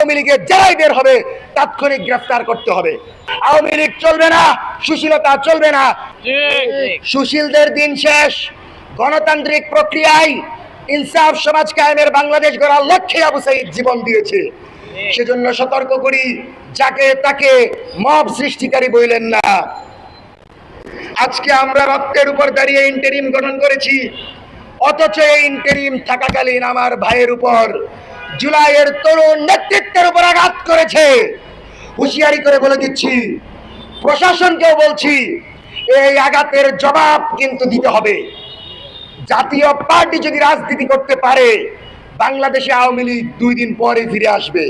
আওয়ামী লীগের যারাই বের হবে তাৎক্ষণিক গ্রেফতার করতে হবে। আওয়ামী লীগ চলবে না সুশীলতা চলবে না। সুশীলদের দিন শেষ গণতান্ত্রিক প্রক্রিয়ায় ইনসাফ সমাজ কায়েমের বাংলাদেশ গড়ার লক্ষ্যে আবু সাইদ জীবন দিয়েছে। সেজন্য সতর্ক করি যাকে তাকে মব সৃষ্টিকারী বইলেন না। আজকে আমরা রক্তের উপর দাঁড়িয়ে ইন্টারিম গঠন করেছি অথচ এই ইন্টারিম থাকাকালীন আমার ভাইয়ের উপর জুলাইয়ের তরুণ নেতৃত্বের উপর আঘাত করেছে। হুঁশিয়ারি করে বলে দিচ্ছি, প্রশাসনকেও বলছি, এই আঘাতের জবাব কিন্তু দিতে হবে। জাতীয় পার্টি যদি রাজনীতি করতে পারে, বাংলাদেশে আওয়ামী লীগ দুই দিন পরে ফিরে আসবে।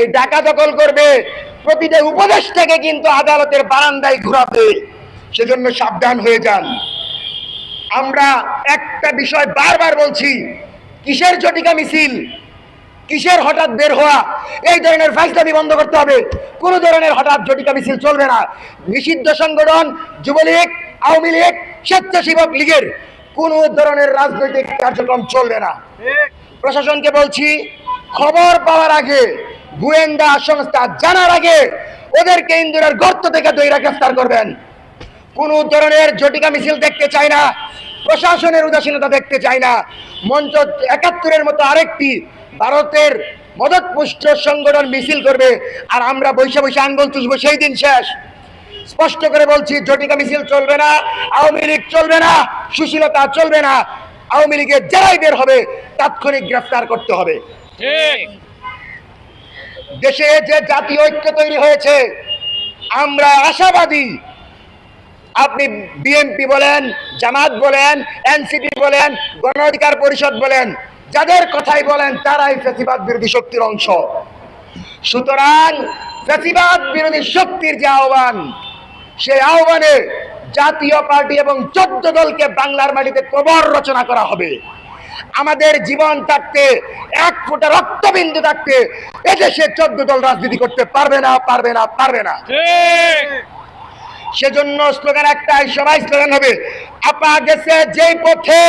এই ডাকা দখল করবে, প্রতিটা উপদেশটাকে কিন্তু আদালতের বারান্দায় ঘুরাবে। সেজন্য সাবধান হয়ে যান। আমরা একটা বিষয় বারবার বলছি, কিসের জটিকা মিছিল? কিসের হঠাৎ বের হওয়া? এই ধরনের ফাইসলামি বন্ধ করতে হবে। কোনো ধরনের হঠাৎ জটিকা মিছিল চলবে না। নিষিদ্ধ সংগঠন, যুবলীগ, আওয়ামী লীগ, স্বেচ্ছাসেবক লীগের কোনো ধরনের রাজনৈতিক কার্যক্রম চলবে না। প্রশাসনকে বলছি, খবর পাওয়ার আগে, গোয়েন্দা সংস্থা জানার আগে ওদেরকে ইন্দুরের গর্ত থেকে দৈরা গ্রেফতার করবেন। কোন ধরনের জটিকা মিছিল দেখতে চাই না। প্রশাসনের উদাসীনতা দেখতে চাই না। মঞ্চ একাত্তরের মতো আরেকটি ভারতের মদত পুষ্ট সংগঠন মিছিল করবে আর আমরা বৈশা বৈশা আঙ্গুল চুষবো সেই দিন শেষ। স্পষ্ট করে বলছি জটিকা মিছিল চলবে না আওয়ামী লীগ চলবে না সুশীলতা চলবে না আওয়ামী লীগের যারাই বের হবে তাৎক্ষণিক গ্রেফতার করতে হবে। দেশে যে জাতীয় ঐক্য তৈরি হয়েছে আমরা আশাবাদী। আপনি বিএনপি বলেন জামাত বলেন এনসিপি বলেন গণ অধিকার পরিষদ বলেন যাদের কথাই বলেন তারাই ফেসিবাদ বিরোধী শক্তির অংশ। সুতরাং ফেসিবাদ বিরোধী শক্তির যে আহ্বান সেই আহ্বানে জাতীয় পার্টি এবং চোদ্দ দলকে বাংলার মাটিতে কবর রচনা করা হবে। আমাদের জীবন থাকতে এক ফোঁটা রক্তবিন্দু থাকতে এদেশে চোদ্দ দল রাজনীতি করতে পারবে না পারবে না পারবে না। সেজন্য স্লোগান একটাই সবাই স্লোগান হবে আপা গেছে যেই পথে।